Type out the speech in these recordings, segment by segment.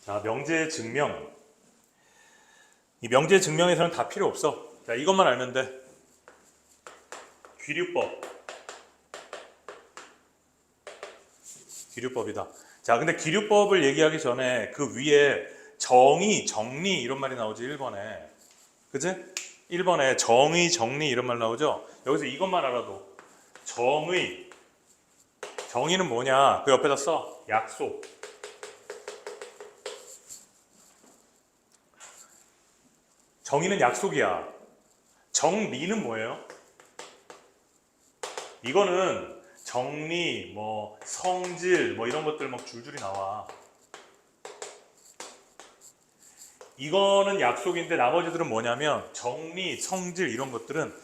자, 명제 증명. 이 명제 증명에서는 다 필요 없어. 자, 이것만 알면 돼. 귀류법. 기류법이다. 자, 근데 기류법을 얘기하기 전에 그 위에 정의, 정리 이런 말이 나오지 1번에. 그지? 1번에 정의, 정리 이런 말 나오죠? 여기서 이것만 알아도 정의 정의는 뭐냐? 그 옆에다 써. 약속. 정의는 약속이야. 정리는 뭐예요? 이거는 정리, 뭐 성질, 뭐 이런 것들 막 줄줄이 나와. 이거는 약속인데 나머지들은 뭐냐면 정리, 성질 이런 것들은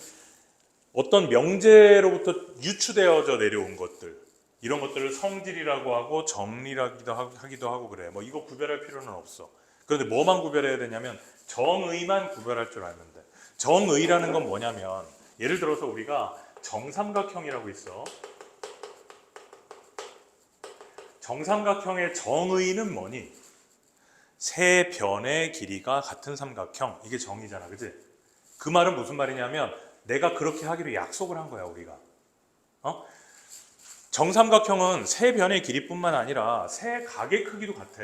어떤 명제로부터 유추되어져 내려온 것들 이런 것들을 성질이라고 하고 정리라기도 하기도 하고 그래. 뭐 이거 구별할 필요는 없어. 그런데 뭐만 구별해야 되냐면 정의만 구별할 줄 돼. 정의라는 건 뭐냐면 예를 들어서 우리가 정삼각형이라고 있어. 정삼각형의 정의는 뭐니? 세 변의 길이가 같은 삼각형. 이게 정의잖아. 그지? 그 말은 무슨 말이냐면 내가 그렇게 하기로 약속을 한 거야, 우리가. 어? 정삼각형은 세 변의 길이뿐만 아니라 세 각의 크기도 같아.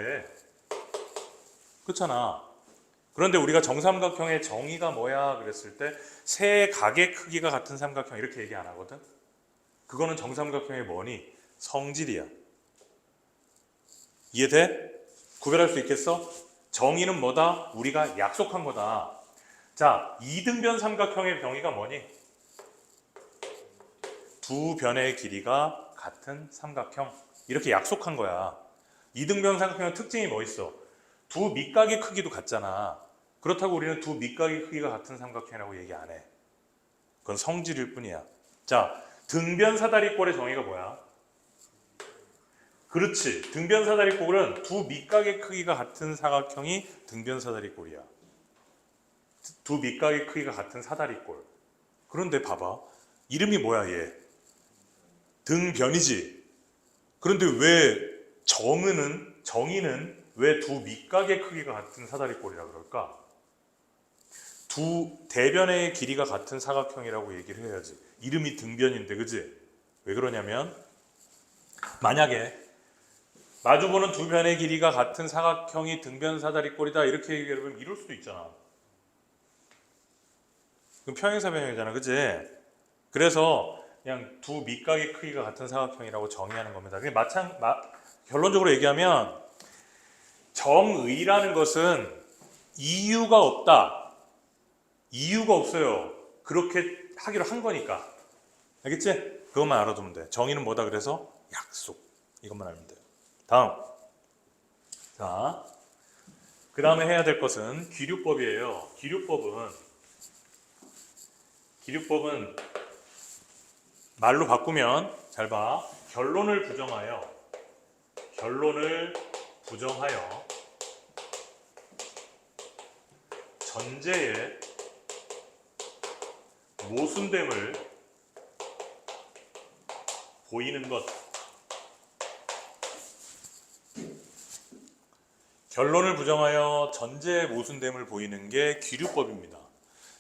그렇잖아. 그런데 우리가 정삼각형의 정의가 뭐야 그랬을 때 세 각의 크기가 같은 삼각형 이렇게 얘기 안 하거든. 그거는 정삼각형의 뭐니? 성질이야. 이해돼? 구별할 수 있겠어? 정의는 뭐다? 우리가 약속한 거다. 자, 이등변 삼각형의 정의가 뭐니? 두 변의 길이가 같은 삼각형. 이렇게 약속한 거야. 이등변 삼각형의 특징이 뭐 있어? 두 밑각의 크기도 같잖아. 그렇다고 우리는 두 밑각의 크기가 같은 삼각형이라고 얘기 안 해. 그건 성질일 뿐이야. 자, 등변 사다리꼴의 정의가 뭐야? 그렇지. 등변 사다리꼴은 두 밑각의 크기가 같은 사각형이 등변 사다리꼴이야. 두 밑각의 크기가 같은 사다리꼴. 그런데 봐봐. 이름이 뭐야, 얘? 등변이지. 그런데 왜 정의는 정의는 왜 두 밑각의 크기가 같은 사다리꼴이라 그럴까? 두 대변의 길이가 같은 사각형이라고 얘기를 해야지. 이름이 등변인데, 그지? 왜 그러냐면 만약에 마주보는 두 변의 길이가 같은 사각형이 등변 사다리꼴이다 이렇게 얘기하면 이럴 수도 있잖아. 그럼 평행사 변형이잖아, 그지? 그래서 그냥 두 밑각의 크기가 같은 사각형이라고 정의하는 겁니다. 그게 마찬 마, 결론적으로 얘기하면 정의라는 것은 이유가 없다. 이유가 없어요. 그렇게 하기로 한 거니까. 알겠지? 그것만 알아두면 돼. 정의는 뭐다 그래서 약속. 이것만 알면 돼요. 다음. 자. 그 다음에 해야 될 것은 기류법이에요. 기류법은 기류법은 말로 바꾸면 잘 봐. 결론을 부정하여 결론을 부정하여 전제의 모순됨을 보이는 것. 결론을 부정하여 전제의 모순됨을 보이는 게 기류법입니다.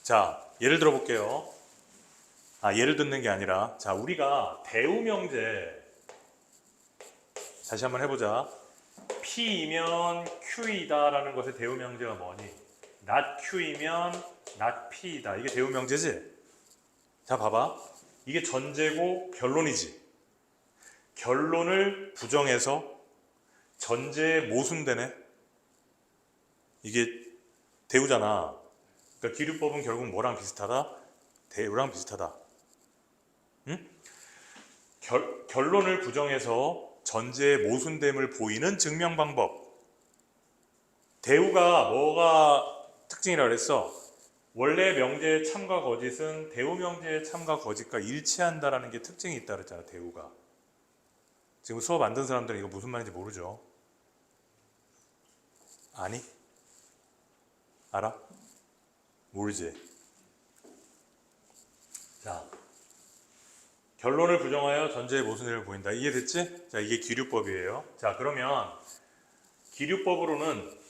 자, 예를 들어 볼게요. 아, 예를 듣는 게 아니라, 자, 우리가 대우명제, 다시 한번 해보자. P이면 Q이다라는 것의 대우명제가 뭐니? Not Q이면 not P이다. 이게 대우명제지? 자, 봐봐. 이게 전제고 결론이지. 결론을 부정해서 전제에 모순되네. 이게 대우잖아. 그러니까 기류법은 결국 뭐랑 비슷하다? 대우랑 비슷하다. 응? 결, 결론을 부정해서 전제의 모순됨을 보이는 증명 방법. 대우가 뭐가 특징이라 그랬어? 원래 명제의 참과 거짓은 대우 명제의 참과 거짓과 일치한다라는 게 특징이 있다 그랬잖아, 대우가. 지금 수업 안 든 사람들은 이거 무슨 말인지 모르죠? 아니? 알아? 모르지? 자, 결론을 부정하여 전제의 모순을 보인다. 이해됐지? 자, 이게 기류법이에요. 자, 그러면 기류법으로는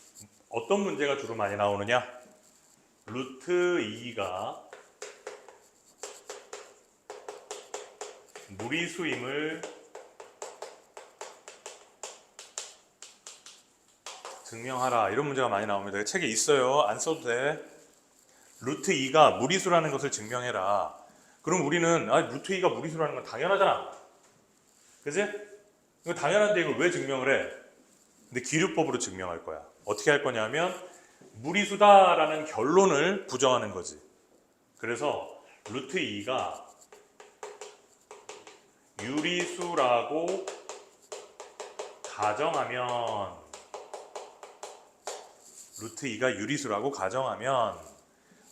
어떤 문제가 주로 많이 나오느냐? 루트 2가 무리수임을 증명하라 이런 문제가 많이 나옵니다. 책에 있어요. 안 써도 돼. 루트 2가 무리수라는 것을 증명해라. 그럼 우리는 아, 루트 2가 무리수라는 건 당연하잖아. 그지? 이거 당연한데 이걸 왜 증명을 해? 근데 기류법으로 증명할 거야. 어떻게 할 거냐면 무리수다라는 결론을 부정하는 거지. 그래서 루트 2가 유리수라고 가정하면 루트 2가 유리수라고 가정하면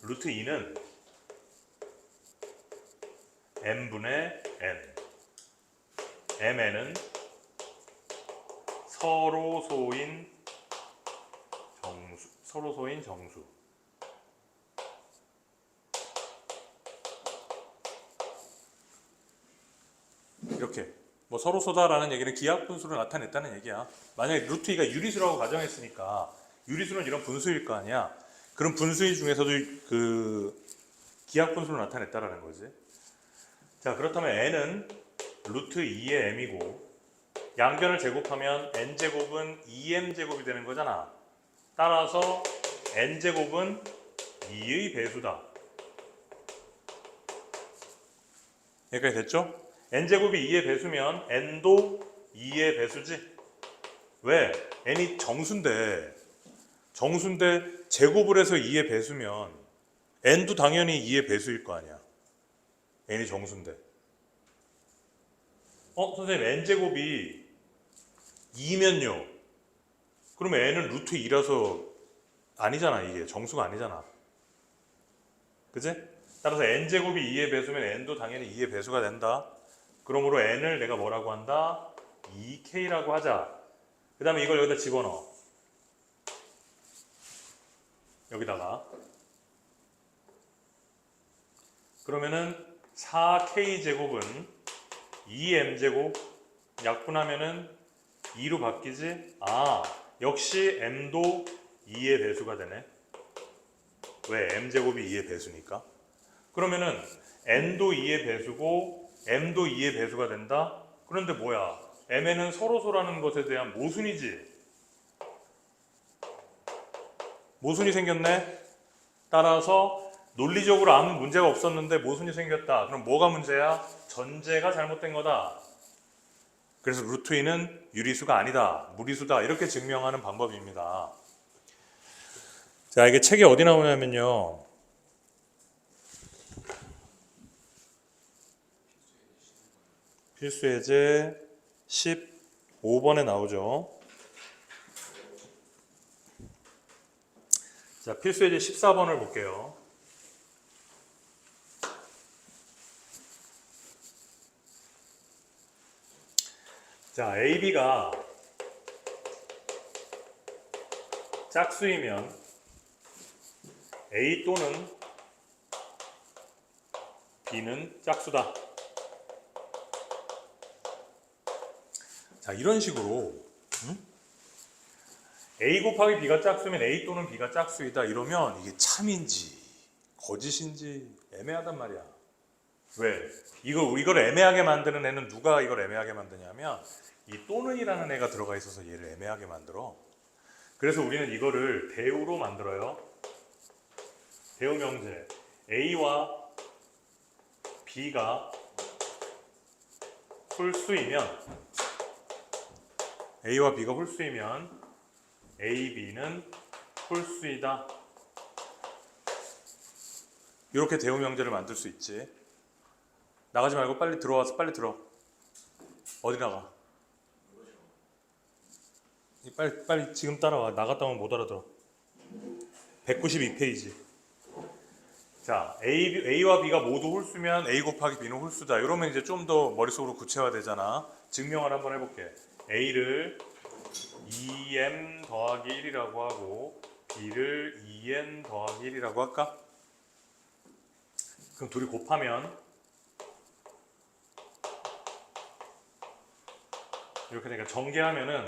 루트 2는 n분의 n mn은 서로 소인 정수 서로소인 정수 이렇게 뭐 서로소다라는 얘기는 기하 분수를 나타냈다는 얘기야. 만약에 루트 2가 유리수라고 가정했으니까 유리수는 이런 분수일 거 아니야. 그럼 분수의 중에서도 그 기하 분수를 나타냈다라는 거지. 자 그렇다면 n은 루트 2의 m이고 양변을 제곱하면 n 제곱은 2m 제곱이 되는 거잖아. 따라서 n 제곱은 2의 배수다. 여기까지 됐죠? n 제곱이 2의 배수면 n도 2의 배수지. 왜? n이 정수인데 정수인데 제곱을 해서 2의 배수면 n도 당연히 2의 배수일 거 아니야. n이 정수인데. 어, 선생님 n 제곱이 2면요. 그러면 n은 루트 2라서 아니잖아 이게 정수가 아니잖아. 그지? 따라서 n 제곱이 2의 배수면 n도 당연히 2의 배수가 된다. 그러므로 n을 내가 뭐라고 한다? 2k라고 하자. 그 다음에 이걸 여기다 집어넣어. 여기다가. 그러면은 4k 제곱은 2m 제곱 약분하면은 2로 바뀌지? 아, 역시 m도 2의 배수가 되네. 왜? m 제곱이 2의 배수니까. 그러면은 n도 2의 배수고 m도 2의 배수가 된다. 그런데 뭐야? m에는 서로소라는 것에 대한 모순이지. 모순이 생겼네. 따라서 논리적으로 아무 문제가 없었는데 모순이 생겼다. 그럼 뭐가 문제야? 전제가 잘못된 거다. 그래서 루트 2는 유리수가 아니다. 무리수다. 이렇게 증명하는 방법입니다. 자, 이게 책에 어디 나오냐면요. 필수 예제 15번에 나오죠. 자, 필수 예제 14번을 볼게요. 자, AB가 짝수이면 A 또는 B는 짝수다. 자, 이런 식으로 음? A 곱하기 B가 짝수면 A 또는 B가 짝수이다 이러면 이게 참인지 거짓인지 애매하단 말이야. 왜? 이거 이걸 애매하게 만드는 애는 누가 이걸 애매하게 만드냐면 이 또는이라는 애가 들어가 있어서 얘를 애매하게 만들어. 그래서 우리는 이거를 대우로 만들어요. 대우 명제 A와 B가 홀수이면 A와 B가 홀수이면 A, B는 홀수이다. 이렇게 대우 명제를 만들 수 있지. 나가지 말고 빨리 들어와서 빨리 들어. 어디 나가? 빨리 빨리 지금 따라와. 나갔다 오면 못 알아들어. 192페이지. 자, A, A와 B가 모두 홀수면 A 곱하기 B는 홀수다. 이러면 이제 좀 더 머릿속으로 구체화되잖아. 증명을 한번 해볼게. A를 2m 더하기 1이라고 하고 B를 2n 더하기 1이라고 할까? 그럼 둘이 곱하면 이렇게 되니까 전개하면은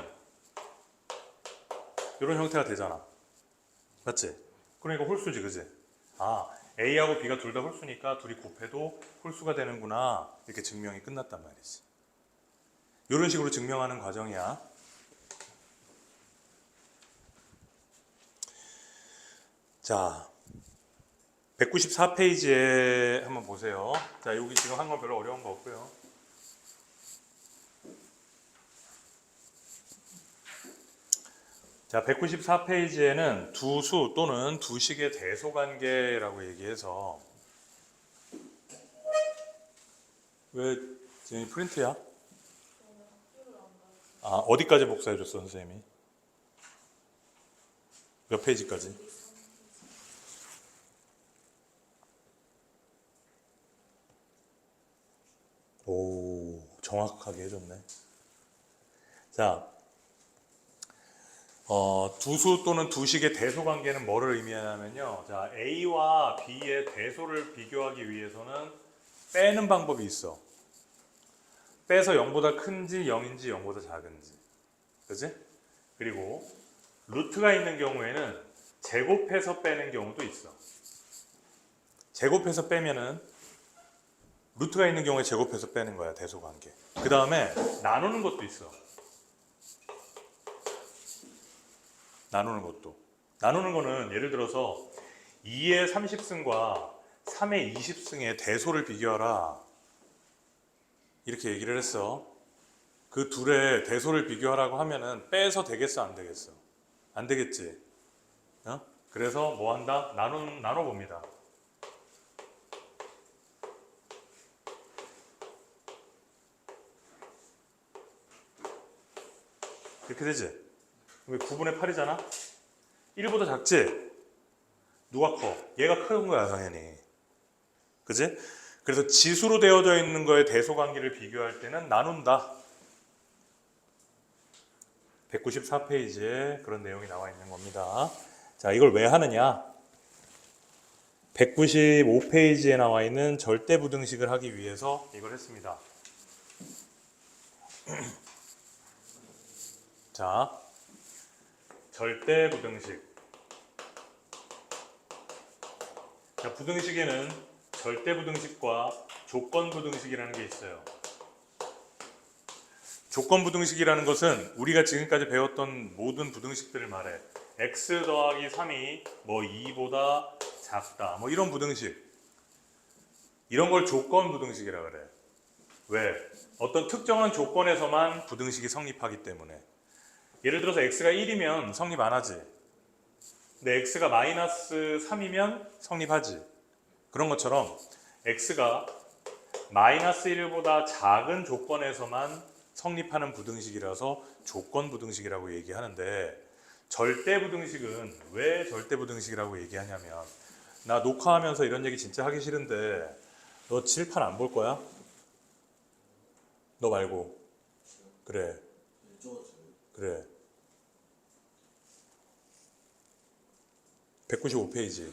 이런 형태가 되잖아. 맞지? 그러니까 홀수지, 그지? 아, A하고 B가 둘 다 홀수니까 둘이 곱해도 홀수가 되는구나. 이렇게 증명이 끝났단 말이지. 이런 식으로 증명하는 과정이야. 자, 194페이지에 한번 보세요. 자, 여기 지금 한 건 별로 어려운 거 없고요. 자, 194페이지에는 두 수 또는 두 식의 대소 관계라고 얘기해서 왜 지금 프린트야? 아, 어디까지 복사해 줬어, 선생님이? 몇 페이지까지? 오, 정확하게 해줬네. 자, 어, 두수 또는 두식의 대소 관계는 뭐를 의미하냐면요. 자, A와 B의 대소를 비교하기 위해서는 빼는 방법이 있어. 빼서 0보다 큰지 0인지 0보다 작은지. 그지? 그리고 루트가 있는 경우에는 제곱해서 빼는 경우도 있어. 제곱해서 빼면은 루트가 있는 경우에 제곱해서 빼는 거야, 대소 관계. 그 다음에 나누는 것도 있어. 나누는 것도. 나누는 거는 예를 들어서 2의 30승과 3의 20승의 대소를 비교하라. 이렇게 얘기를 했어. 그 둘의 대소를 비교하라고 하면은 빼서 되겠어, 안 되겠어? 안 되겠지. 어? 그래서 뭐 한다? 나눠, 나눠 봅니다. 이렇게 되지? 왜 9분의 8이잖아? 1보다 작지? 누가 커? 얘가 큰 거야, 당연히. 그지? 그래서 지수로 되어져 있는 거에 대소 관계를 비교할 때는 나눈다. 194페이지에 그런 내용이 나와 있는 겁니다. 자, 이걸 왜 하느냐? 195페이지에 나와 있는 절대 부등식을 하기 위해서 이걸 했습니다. 자, 절대 부등식. 자, 부등식에는 절대 부등식과 조건 부등식이라는 게 있어요. 조건 부등식이라는 것은 우리가 지금까지 배웠던 모든 부등식들을 말해. x 더하기 3이 뭐 2보다 작다. 뭐 이런 부등식. 이런 걸 조건 부등식이라 그래. 왜? 어떤 특정한 조건에서만 부등식이 성립하기 때문에. 예를 들어서 x가 1이면 성립 안 하지. 근데 x가 마이너스 3이면 성립하지. 그런 것처럼 x가 마이너스 1보다 작은 조건에서만 성립하는 부등식이라서 조건 부등식이라고 얘기하는데 절대 부등식은 왜 절대 부등식이라고 얘기하냐면 나 녹화하면서 이런 얘기 진짜 하기 싫은데 너 칠판 안 볼 거야? 너 말고 그래 그래 195페이지.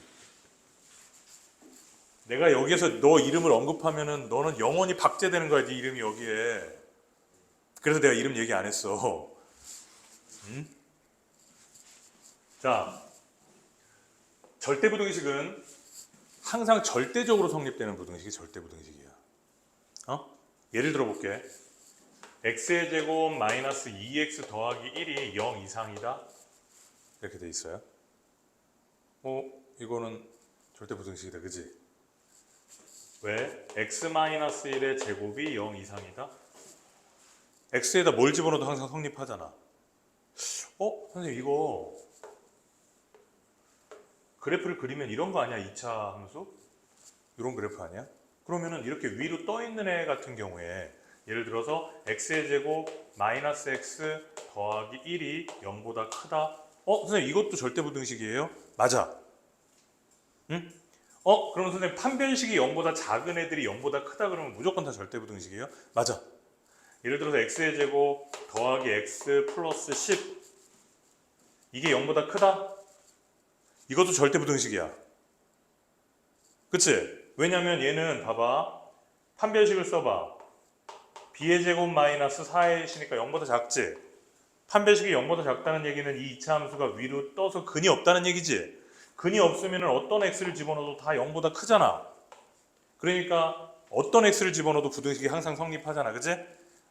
내가 여기에서 너 이름을 언급하면은 너는 영원히 박제되는 거야 네 이름이 여기에. 그래서 내가 이름 얘기 안 했어. 음? 자 절대 부등식은 항상 절대적으로 성립되는 부등식이 절대 부등식이야. 어? 예를 들어 볼게. x의 제곱 마이너스 2x 더하기 1이 0 이상이다? 이렇게 돼 있어요 어, 이거는 절대 부등식이다, 그지? 왜? x-1의 제곱이 0 이상이다? x에다 뭘 집어넣어도 항상 성립하잖아. 어? 선생님, 이거 그래프를 그리면 이런 거 아니야? 2차 함수? 이런 그래프 아니야? 그러면은 이렇게 위로 떠 있는 애 같은 경우에 예를 들어서 x의 제곱 마이너스 x 더하기 1이 0보다 크다. 어, 선생님 이것도 절대 부등식이에요? 맞아. 응? 어, 그러면 선생님 판별식이 0보다 작은 애들이 0보다 크다 그러면 무조건 다 절대 부등식이에요? 맞아. 예를 들어서 x의 제곱 더하기 x 플러스 10 이게 0보다 크다? 이것도 절대 부등식이야. 그치? 왜냐면 얘는 봐봐. 판별식을 써봐. b의 제곱 마이너스 4의 시니까 0보다 작지? 판별식이 0보다 작다는 얘기는 이 2차 함수가 위로 떠서 근이 없다는 얘기지. 근이 없으면 어떤 x를 집어넣어도 다 0보다 크잖아. 그러니까 어떤 x를 집어넣어도 부등식이 항상 성립하잖아. 그지?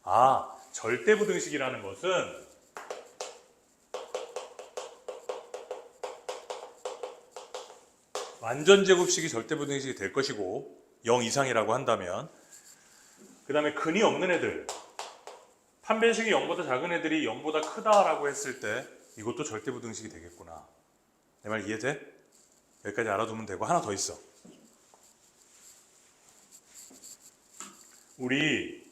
아, 절대 부등식이라는 것은 완전 제곱식이 절대 부등식이 될 것이고 0 이상이라고 한다면 그 다음에 근이 없는 애들 판별식이 0보다 작은 애들이 0보다 크다라고 했을 때 이것도 절대 부 등식이 되겠구나 내 말 이해돼? 여기까지 알아두면 되고 하나 더 있어 우리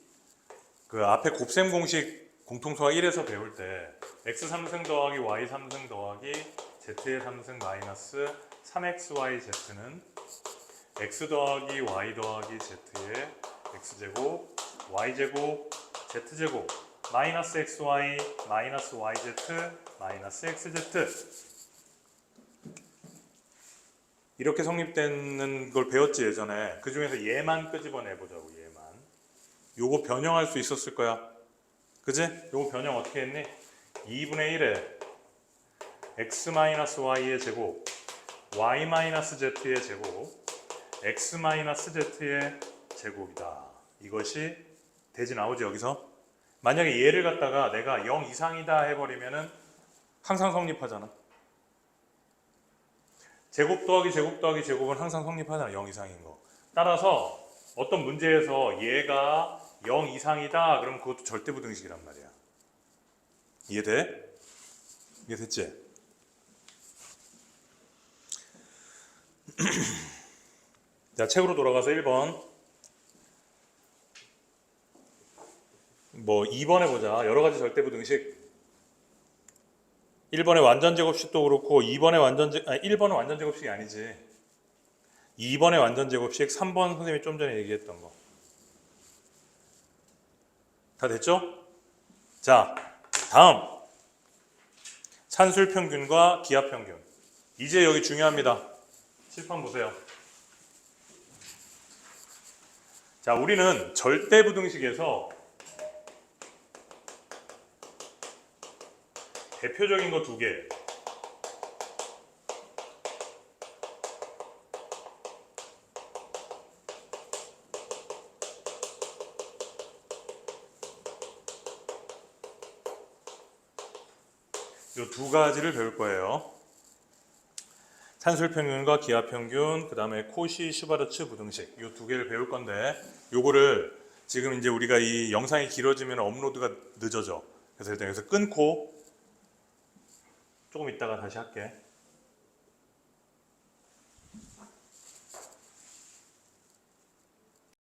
그 앞에 곱셈 공식 공통수학 1에서 배울 때 x 3승 더하기 y 3승 더하기 z의 3승 마이너스 3xyz는 x 더하기 y 더하기 z의 x제곱 y제곱 z제곱 마이너스 xy 마이너스 yz 마이너스 xz. 이렇게 성립되는 걸 배웠지 예전에. 그 중에서 얘만 끄집어내 보자고 얘만. 요거 변형할 수 있었을 거야. 그지? 요거 변형 어떻게 했니? 2분의 1에 x-y의 제곱 y-z의 제곱 x-z의 제곱이다. 이것이 대지 나오지 여기서? 만약에 얘를 갖다가 내가 0 이상이다 해버리면은 항상 성립하잖아. 제곱 더하기 제곱 더하기 제곱은 항상 성립하잖아 0 이상인 거. 따라서 어떤 문제에서 얘가 0 이상이다 그러면 그것도 절대 부등식이란 말이야. 이해돼? 이해됐지? 자 책으로 돌아가서 1번 뭐 2번에 보자 여러 가지 절대 부 등식 1번의 완전 제곱식도 그렇고 2번의 완전 제 아니 1번은 완전 제곱식이 아니지 2번의 완전 제곱식 3번 선생님이 좀 전에 얘기했던 거 다 됐죠? 자, 다음 산술 평균과 기압 평균. 이제 여기 중요합니다. 칠판 보세요. 자, 우리는 절대 부등식에서 대표적인 거 두 개. 요 두 가지를 배울 거예요. 산술 평균과 기압 평균, 그다음에 코시 슈바르츠 부등식 요 두 개를 배울 건데 요거를 지금 이제 우리가 이 영상이 길어지면 업로드가 늦어져. 그래서 일단 여기서 끊고 조금 있다가 다시 할게.